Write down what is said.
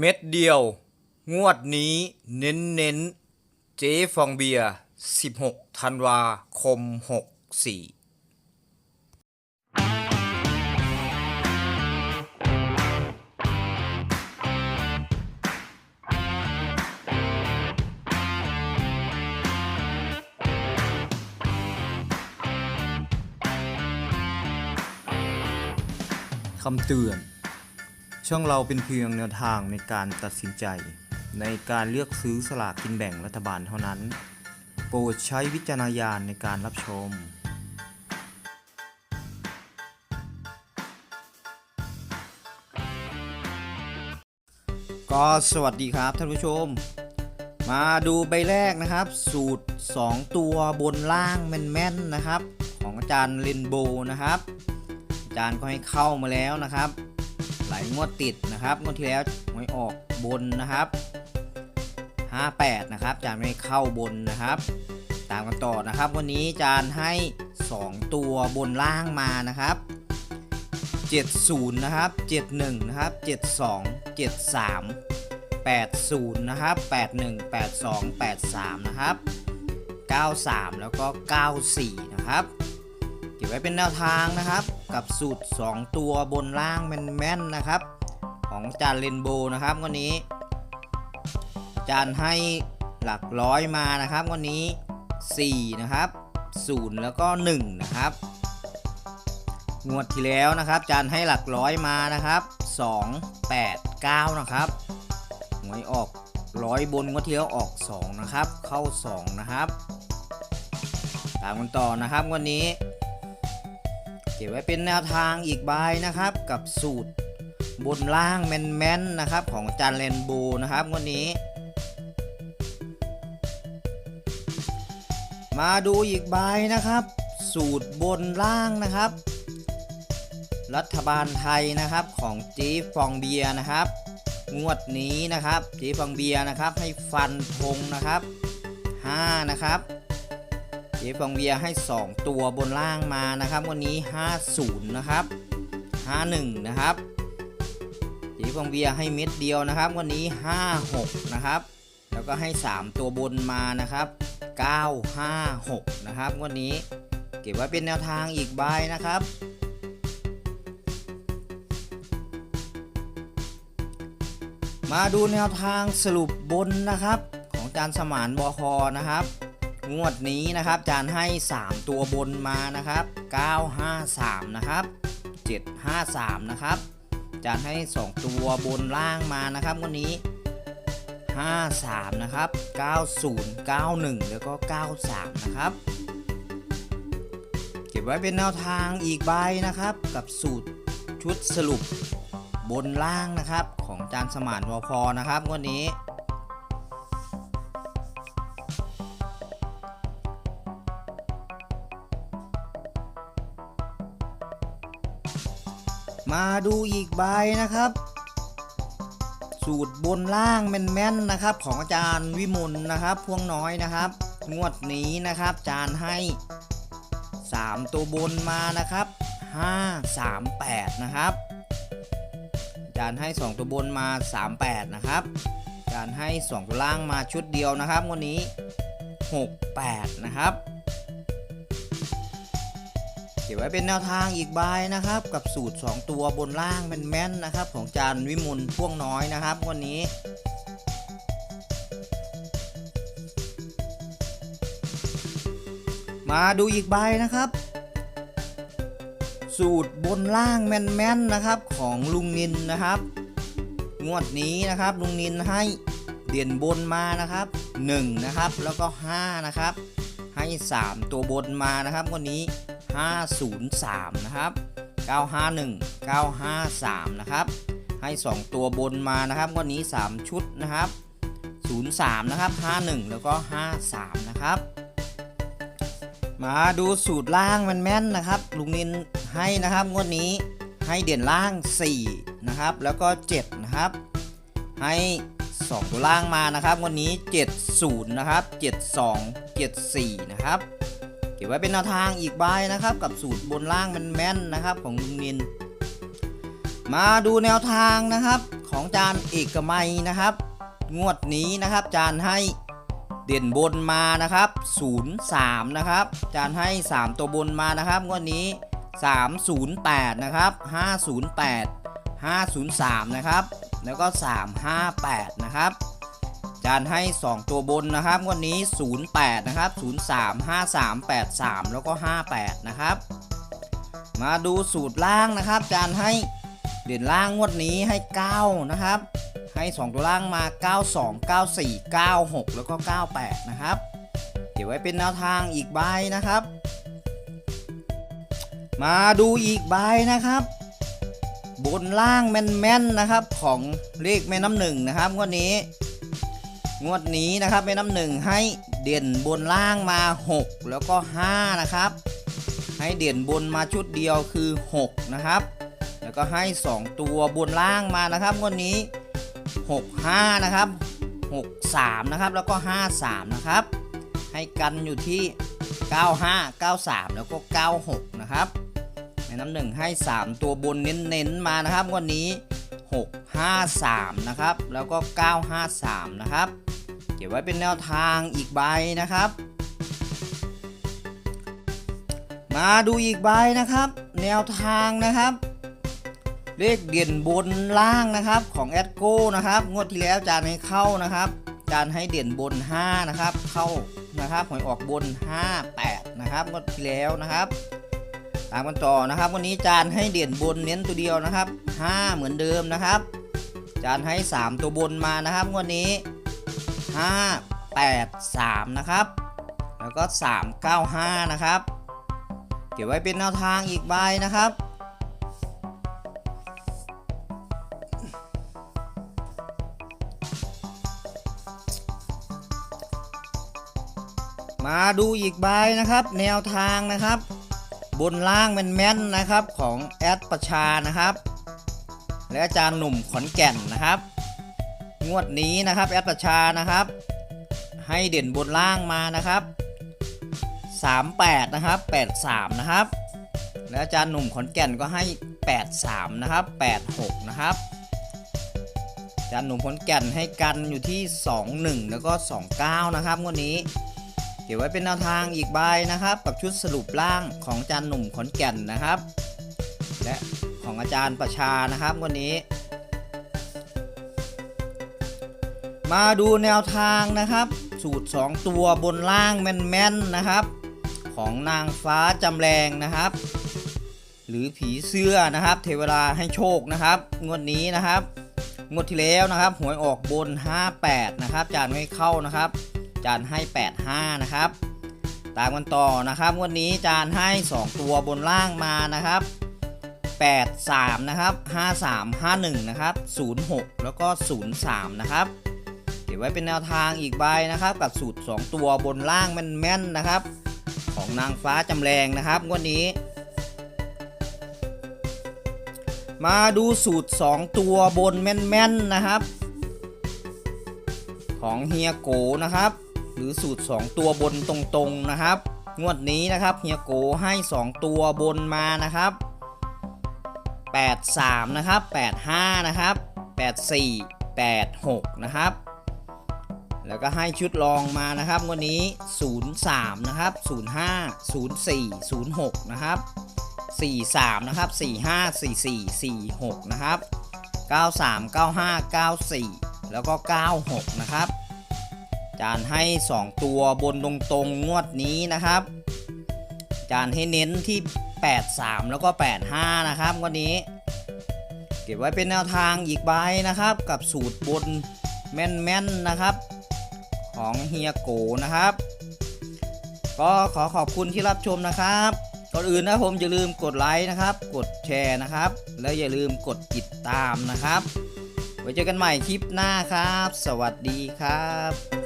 เม็ดเดียว งวดนี้เน้นเน้นๆเจ๊ฟองเบียร์16 ธันวาคม 64คำเตือน ช่องเราเป็นเพียงแนวทางในการตัดสินใจ ในการเลือกซื้อสลากกินแบ่งรัฐบาลเท่านั้น โปรดใช้วิจารณญาณในการรับชม ก็สวัสดีครับท่านผู้ชม มาดูใบแรกนะครับ สูตร 2 ตัวบนล่างแม่นๆนะครับ ของอาจารย์เรนโบนะครับอาจารย์ก็ให้เข้ามาแล้วนะครับ หลายงวดติดนะครับงวดที่แล้วหวยออกบนนะครับ 58 นะครับจารย์ไม่เข้าบนนะครับ ตามกันต่อนะครับ วันนี้จารย์ให้ 2 ตัวบนล่างมานะครับ 70 นะครับ 71 นะครับ 72 73 80 นะครับ 81 82 83 นะครับ 93 แล้วก็ 94 นะครับ เก็บไว้เป็นแนวทางนะครับ กับสูตร 2 ตัวบนล่างแม่นๆนะครับ ของจานเรนโบนะครับวันนี้ จานให้หลักร้อยมานะครับวันนี้ 4 นะครับ 0 แล้วก็ 1 นะครับ งวดที่แล้วนะครับ จานให้หลักร้อยมานะครับ 2 8 9 นะครับหวยออกร้อยบนงวดที่แล้วออก 2 นะครับ เข้า 2 นะครับ ตามกันต่อนะครับวันนี้ เก็บไว้เป็นแนวทางอีกใบนะครับ กับสูตรบนล่างแม่นๆนะครับ ของจารย์เรนโบว์นะครับวันนี้ มาดูอีกใบนะครับ สูตรบนล่างนะครับ รัฐบาลไทยนะครับของจีฟองเบียนะครับ งวดนี้นะครับจีฟองเบียนะครับให้ฟันธงนะครับ 5 นะครับ จ๊ฟองเบียให้ 2 ตัวบนล่างมานะครับ วันนี้ 50 นะครับ 51 นะครับเจ๊ฟองเบียให้เม็ดเดียวนะครับ วันนี้ 56 นะครับ แล้วก็ให้ 3 ตัวบนมานะครับ 956 นะครับ วันนี้เก็บไว้เป็นแนวทางอีกใบนะครับมาดูแนวทางสรุปบนนะครับ ของจานสมานบอคอนะครับ งวดนี้นะครับจานให้ 3 ตัวบนมานะครับ 953 นะครับ 753 นะครับจานให้ 2 ตัวบนล่างมานะครับวันนี้ 53 นะครับ 90 91 แล้วก็ 93 นะครับ เก็บไว้เป็นแนวทางอีกใบนะครับ กับสูตรชุดสรุปบนล่างนะครับ ของจานสมานวพอนะครับวันนี้ มาดูอีกใบนะครับ สูตรบนล่างแม่นๆนะครับ ของอาจารย์วิมลนะครับพวงน้อยนะครับ งวดนี้นะครับอาจารย์ให้ 3 ตัวบนมานะครับ 5 3 8 นะครับอาจารย์ให้ 2 ตัวบนมา 38 นะครับอาจารย์ให้ 2 ตัวล่างมาชุดเดียวนะครับงวันนี้ 6 8 นะครับ เก็บไว้เป็นแนวทางอีกใบนะครับ กับสูตร 2 ตัวบนล่างแม่นๆนะครับ ของจานวิมลพ่วงน้อยนะครับวันนี้มาดูอีกใบนะครับ สูตรบนล่างแม่นๆนะครับของลุงนินนะครับ งวดนี้นะครับลุงนินให้เด่นบนมานะครับ1นะครับแล้วก็5นะครับให้ 3 ตัวบนมานะครับวันนี้ 503 นะครับ 951 953 นะครับ ให้ 2 ตัวบนมานะครับวันนี้ 3 ชุดนะครับ 03 นะครับ 51 แล้วก็ 53 นะครับ มาดูสูตรล่างมันแม่นนะครับ ลุงนินให้นะครับงวดนี้ให้เด่นล่าง 4 นะครับ แล้วก็ 7 นะครับ ให้ 2 ตัวล่างมานะครับ วันนี้ 70 นะครับ 72 74 นะครับ เก็บไว้เป็นแนวทางอีกใบนะครับ กับสูตรบนล่างมันแม่นนะครับของลุงนิน มาดูแนวทางนะครับ ของจานเอกมัยนะครับ งวดนี้นะครับ จานให้เด่นบนมานะครับ03นะครับ จานให้ 3 ตัวบนมานะครับ งวดนี้ 308นะครับ508 503นะครับ แล้วก็ 358นะครับ จานให้ 2 ตัวบนนะครับงวดนี้ 08 นะครับ 03 53 83 แล้วก็ 58 นะครับ มาดูสูตรล่างนะครับ จานให้เด่นล่างงวดนี้ให้ 9 นะครับ ให้ 2 ตัวล่างมา 92 94 96 แล้วก็ 98 นะครับ เดี๋ยวไว้เป็นแนวทางอีกใบนะครับ มาดูอีกใบนะครับบนล่างแม่นๆนะครับของเลขแม่น้ำหนึ่งนะครับงวดนี้ งวดนี้นะครับแม่น้ำหนึ่งให้เด่นบนล่างมา 6 แล้วก็ 5 นะครับ ให้เด่นบนมาชุดเดียวคือ 6 นะครับ แล้วก็ให้ 2 ตัวบนล่างมานะครับงวดนี้ 6 5 นะครับ 6 3 นะครับ แล้วก็ 5 3 นะครับ ให้กันอยู่ที่ 95 93 แล้วก็ 96 นะครับแม่น้ำหนึ่งให้ 3 ตัวบนเน้นๆมานะครับงวันนี้6 5 3 นะครับ แล้วก็ 953 นะครับ เก็บไว้เป็นแนวทางอีกใบนะครับ มาดูอีกใบนะครับ แนวทางนะครับ เลขเด่นบนล่างนะครับของแอดโก้นะครับ งวดที่แล้วจานให้เข้านะครับจานให้เด่นบน 5 นะครับ เข้านะครับหวยออกบน 5 8 นะครับงวดที่แล้วนะครับตามกันต่อนะครับ วันนี้จานให้เด่นบนเน้นตัวเดียวนะครับ 5 เหมือนเดิมนะครับ จานให้ 3 ตัวบนมานะครับงวดนี้ 5 8 3 นะครับ แล้วก็ 3 9 5 นะครับ เก็บไว้เป็นแนวทางอีกใบนะครับ มาดูอีกใบนะครับ แนวทางนะครับ บนล่างแม่นๆนะครับของแอดประชานะครับ และอาจารย์หนุ่มขอนแก่นนะครับ งวดนี้นะครับแอดประชานะครับ ให้เด่นบนล่างมานะครับ 38 นะครับ 83 นะครับ และอาจารย์หนุ่มขอนแก่นก็ให้ 83 นะครับ 86 นะครับอาจารย์หนุ่มขอนแก่นให้กันอยู่ที่ 21 แล้วก็ 29 นะครับงวดนี้ เก็บไว้เป็นแนวทางอีกใบนะครับ กับชุดสรุปล่างของอาจารย์หนุ่มขอนแก่นนะครับ และของอาจารย์ประชานะครับวันนี้ มาดูแนวทางนะครับ สูตร 2 ตัวบนล่างแม่นๆนะครับ ของนางฟ้าจำแรงนะครับ หรือผีเสื้อนะครับ เทวดาให้โชคนะครับ งวดนี้นะครับ งวดที่แล้วนะครับหวยออกบน 58 นะครับ จานไม่เข้านะครับ จานให้ 85 นะครับ ตามกันต่อนะครับ งวันนี้จานให้ 2 ตัวบนล่างมานะครับ 83 นะครับ 53 51 นะครับ 06 แล้วก็ 03 นะครับ ไว้เป็นแนวทางอีกใบนะครับ กับสูตร 2 ตัวบนล่างแม่นๆนะครับ ของนางฟ้าจำแรงนะครับงวันนี้ มาดูสูตร 2 ตัวบนแม่นๆนะครับ ของเฮียโกนะครับ หรือสูตร 2 ตัวบนตรงๆนะครับ งวดนี้นะครับเฮียโกให้ 2 ตัวบนมานะครับ 83 นะครับ 85 นะครับ 84 86 นะครับ แล้วก็ให้ชุดรองมานะครับวันนี้ 03 นะครับ 05 04 06 นะครับ 43 นะครับ 45 44 46 นะครับ 93 95 94 แล้วก็ 96 นะครับจานให้ 2 ตัวบนตรงๆงวดนี้นะครับ จานให้เน้นที่ 83 แล้วก็ 85 นะครับงวันนี้ เก็บไว้เป็นแนวทางอีกใบนะครับ กับสูตรบนแม่นๆนะครับ ของเฮียโกนะครับ ก็ขอขอบคุณที่รับชมนะครับก่อนอื่นนะผมอย่าลืมกดไลค์นะครับ กดแชร์นะครับ แล้วอย่าลืมกดติดตามนะครับ ไว้เจอกันใหม่คลิปหน้าครับ สวัสดีครับ